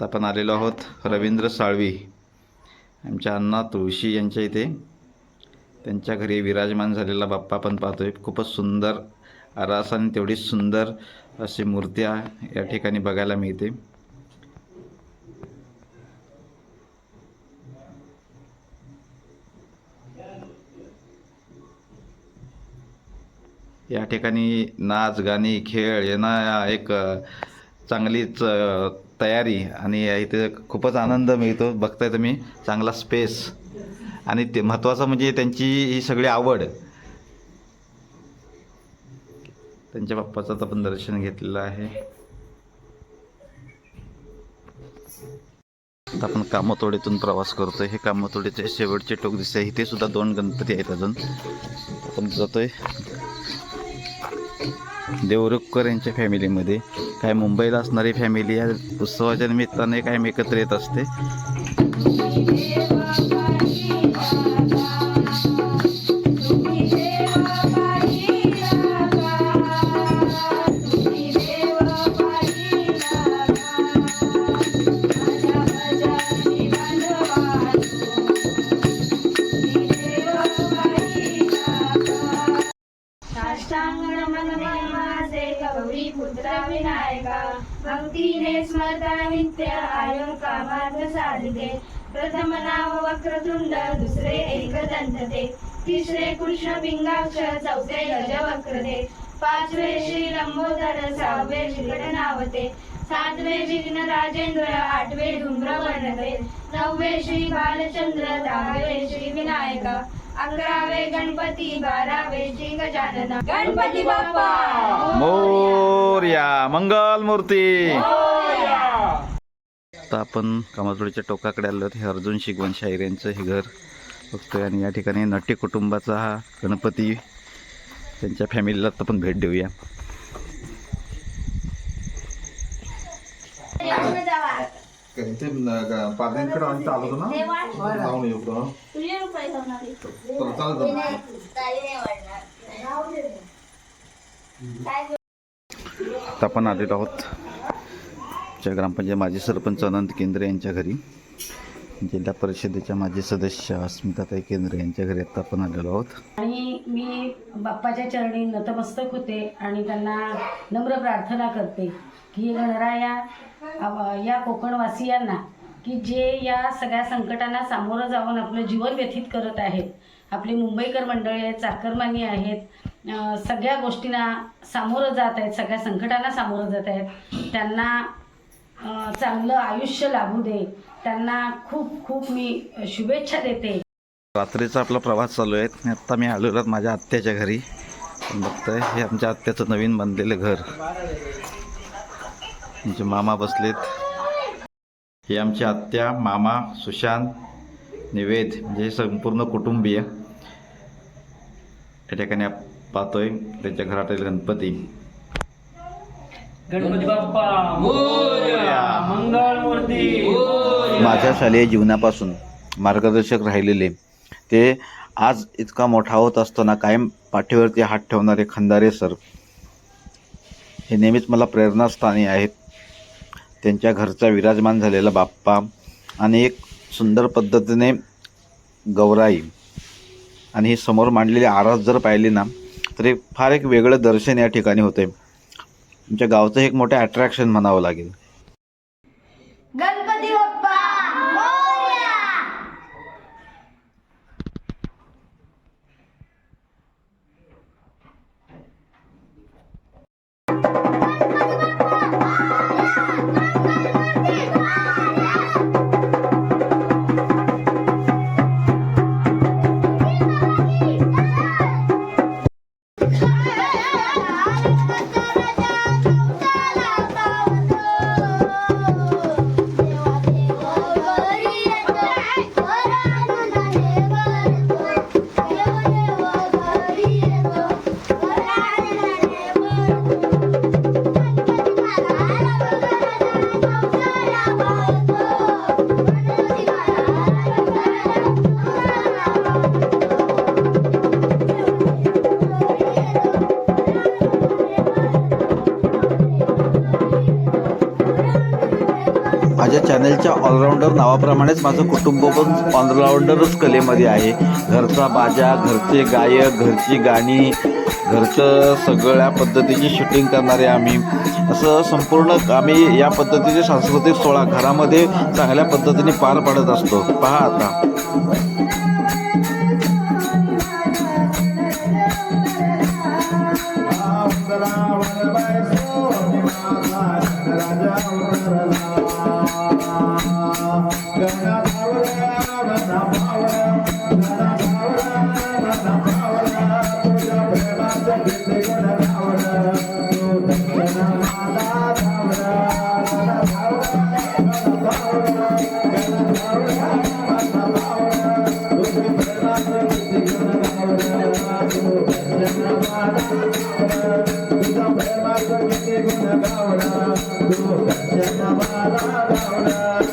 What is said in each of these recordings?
तर आपण आलेलो आहोत रवींद्र साळवी आमच्या अण्णा तुळशी यांच्या इथे. त्यांच्या घरी विराजमान झालेला बाप्पा आपण पाहतोय. खूपच सुंदर आरास आणि तेवढीच सुंदर अशी मूर्त्या या ठिकाणी बघायला मिळते. या ठिकाणी नाच गाणी खेळ यांना एक चांगलीच तयारी आणि इथे खूपच आनंद मिळतो. बघताय तुम्ही चांगला स्पेस आणि ते महत्त्वाचं म्हणजे त्यांची ही सगळी आवड. त्यांच्या बाप्पाचं आपण दर्शन घेतलेलं आहे. आता आपण कामतोडीतून प्रवास करतोय. हे कामतोडीचे शेवटचे टोक दिसते इथे सुद्धा दोन गणपती आहेत अजून. आपण जातोय. देवरुखकर यांच्या फॅमिलीमध्ये काय मुंबईला असणारी फॅमिली या उत्सवाच्या निमित्ताने कायम एकत्र येत असते. वक्रतुंड दुसरे एकदंत ते तिसरे कृष्ण पिंगाक्ष चौथे गज वक्रते पाचवे श्री लंबोदर सहावे श्रीगणनावते. सातवे विघ्न राजेंद्र आठवे धूम्रवर्णते नववे श्री बालचंद्र दहावे श्री विनायका अकरावे गणपती बारावे श्री गजानना गणपती बाप्पा! मोर्या मंगल मूर्ती आता आपण कामातोडीच्या टोकाकडे आलो. हे अर्जुन शिगवण शाहीर यांचं हे घर बघतोय आणि या ठिकाणी नटी कुटुंबाचा हा गणपती त्यांच्या फॅमिलीला आता आपण भेट देऊया ते पार्किंगकडे आम्ही चालवतो ना जाऊन येऊ तर चालत आता आपण आलेलो आहोत आमच्या ग्रामपंचायत माजी सरपंच अनंत केंद्रे यांच्या घरी. जिल्हा परिषदेच्या माजी सदस्य अस्मिताताई केंद्रे यांच्या घरी आता आपण आलेलो आहोत. आणि मी बाप्पाच्या चरणी नतमस्तक होते आणि त्यांना नम्र प्रार्थना करते की गणराया या कोकणवासियांना की जे या सगळ्या संकटांना सामोरं जाऊन आपलं जीवन व्यथित करत आहेत आपली मुंबईकर मंडळी आहेत चाकरमानी आहेत सगळ्या गोष्टींना सामोरं जात आहेत सगळ्या संकटांना सामोरं जात आहेत त्यांना चांगलं आयुष्य लाभू दे. त्यांना खूप खूप मी शुभेच्छा देते. रात्रीचा आपला प्रवास चालू आहे. आत्ता मी आलेलो माझ्या आत्याच्या घरी. आपण बघतोय हे आमच्या आत्याचं नवीन बनलेलं घर. आमचे मामा बसलेत. हे आमच्या आत्या मामा सुशांत निवेद म्हणजे संपूर्ण कुटुंबीय. या ठिकाणी पाहतोय त्यांच्या घरातील गणपती. गणपती बाप्पा मोरया. मंगळ मूर्ती माझ्या शालेय जीवनापासून मार्गदर्शक राहिलेले. ते आज इतका मोठा होत असताना कायम पाठीवरती हात ठेवणारे खंदारे सर. हे नेहमीच मला प्रेरणास्थानी आहेत. त्यांच्या घरचा विराजमान झालेला बाप्पा आणि एक सुंदर पद्धतीने गौराई. आणि ही समोर मांडलेली आरास जर पाहिली ना तर एक फार एक वेगळं दर्शन या ठिकाणी होते. आमच्या गावचं एक मोठं अट्रॅक्शन म्हणावं लागेल. माझ्या चॅनलच्या ऑलराऊंडर नावाप्रमाणेच माझं कुटुंब पण ऑलराऊंडरच कलेमध्ये आहे. घरचा बाजा घरचे गायक घरची गाणी घरचं सगळ्या पद्धतीची शूटिंग करणारे आम्ही. असं संपूर्ण आम्ही या पद्धतीचे सांस्कृतिक सोहळा घरामध्ये चांगल्या पद्धतीने पार पाडत असतो. पहा आता. Jana Bala Bala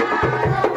Thank you.